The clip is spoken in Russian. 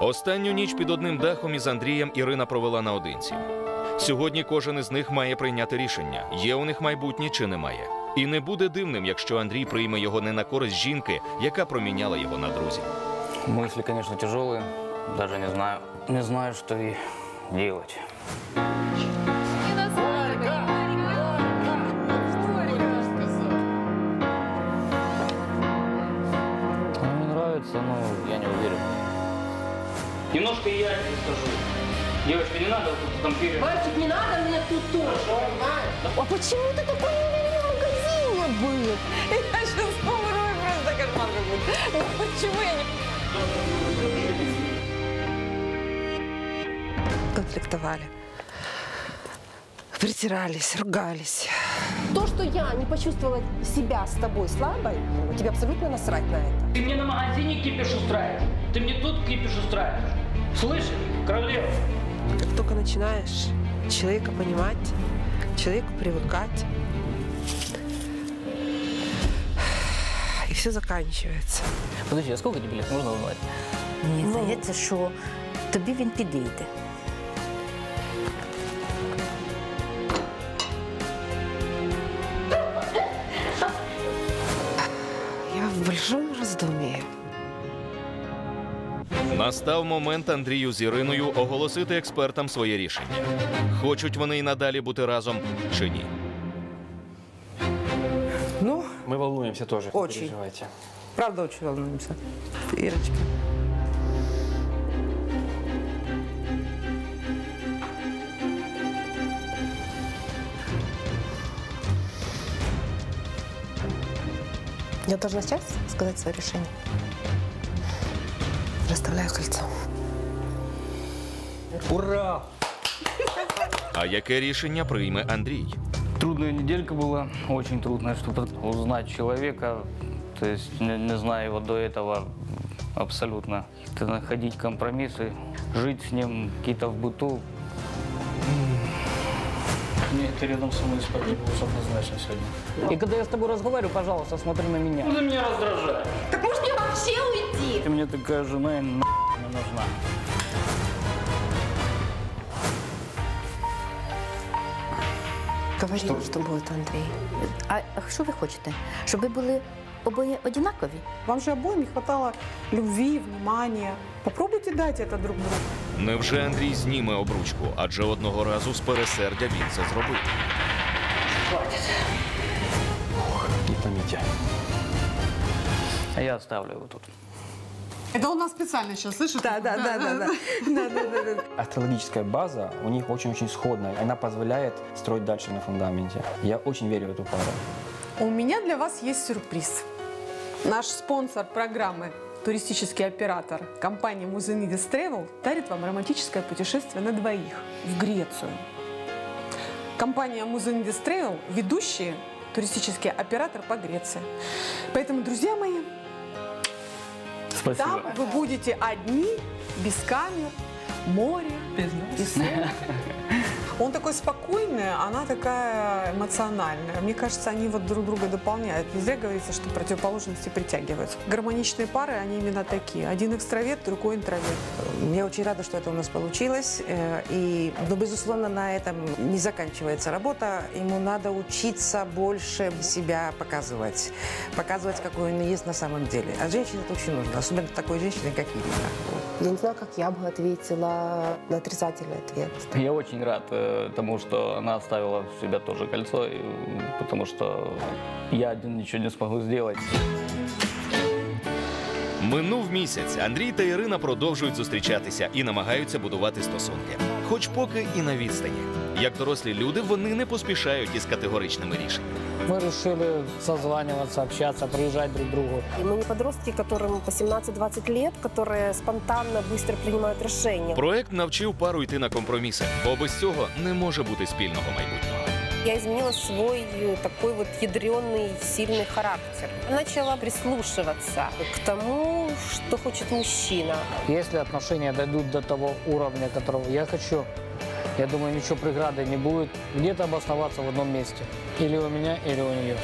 Останню ніч під одним дахом із Андрієм Ірина провела наодинці. Сьогодні кожен із них має прийняти рішення: є у них майбутнє чи немає. І не буде дивним, якщо Андрій прийме його не на користь жінки, яка проміняла його на друзів. Мысли, конечно, тяжелые. Даже не знаю, не знаю, что и делать. Ну, Мне нравится, но я не уверен. Немножко я тебе скажу. Девочка, не надо вот тут там перед... Мальчик, не надо мне тут тоже. А почему ты такой неуверенный в магазине был? Я сейчас умру, и просто кошмар какой-то. Ну, Почему я не... конфликтовали. Притирались, ругались. То, что я не почувствовала себя с тобой слабой, тебе абсолютно насрать на это. Ты мне на магазине кипиш устраиваешь. Ты мне тут кипиш устраиваешь. Слышишь, королева? Как только начинаешь человека понимать, к человеку привыкать, и все заканчивается. Подожди, а сколько тебе лет? Можно узнать? Мені здається, що тобі він підійде. Я в большом раздумье. Настав момент Андрію з Іриною оголосити експертам своє рішення. Хочуть вони й надалі бути разом чи ні. Ну, Мы волнуемся тоже, не Очень. переживайте. правда очень волнуемся. Ирочка. Я должна сейчас сказать свое решение. Расставляю кольцо. Ура! А яке рішення прийме Андрій? Трудная неделька была, очень трудная, чтобы узнать человека, то есть не, не зная его до этого абсолютно. Это находить компромиссы, жить с ним какие-то в быту. Нет, ты рядом со мной будешь однозначно сегодня. И когда я с тобой разговариваю, пожалуйста, смотри на меня. Ну, ты меня раздражаешь. Так может мне вообще уйти? Ты мне такая жена и на не нужна. Говори, что, будет, Андрей. А що ви хочете? Щоб ви були обоє однакові? Вам же обоим не хватало любви, внимания. Попробуйте дать это друг другу. Невже Андрій зніме обручку? Адже одного разу з пересердя він це зробив. Не томите. А я оставлю его тут. Это он нас специально сейчас, слышит? Да, да, да, да, да. Да, да, да, да. Астрологическая база у них очень-очень сходная. Она позволяет строить дальше на фундаменте. Я очень верю в эту пару. У меня для вас есть сюрприз. Наш спонсор программы туристический оператор компании Muzanidis Travel дарит вам романтическое путешествие на двоих в Грецию. Компания Muzanidis Travel – ведущий туристический оператор по Греции. Поэтому, друзья мои, Спасибо. там вы будете одни, без камер, море и солнце. Он такой спокойный, она такая эмоциональная. Мне кажется, они вот друг друга дополняют. Не зря говорится, что противоположности притягиваются. Гармоничные пары, они именно такие. Один экстраверт, другой интроверт. Я очень рада, что это у нас получилось. Э, И, ну, безусловно, на этом не заканчивается работа. Ему надо учиться больше себя показывать. Показывать, какой он есть на самом деле. А женщине это очень нужно. Особенно такой женщине, как Ирина. Я не знаю, как я бы ответила на отрицательный ответ. Я очень рад э, тому, что она оставила в себя тоже кольцо, потому что я один ничего не смогу сделать. Минув місяць. Андрій та Ірина продовжують зустрічатися і намагаються будувати стосунки Хоч поки і на відстані. Як дорослі люди, вони не поспішають із категоричними рішеннями. Мы решили созваниваться, общаться, приезжать друг к другу. И мы не подростки, которым по 17-20 лет, которые спонтанно, быстро принимают решения. Проект навчив пару йти на компроміси, бо без цього не може бути спільного майбутнього. Я изменила свой э, такой вот ядреный, сильный характер. Начала прислушиваться к тому, что хочет мужчина. Если отношения дойдут до того уровня, которого я хочу, я думаю, ничего преграды не будет. Где-то обосноваться в одном месте. Или у меня, или у нее.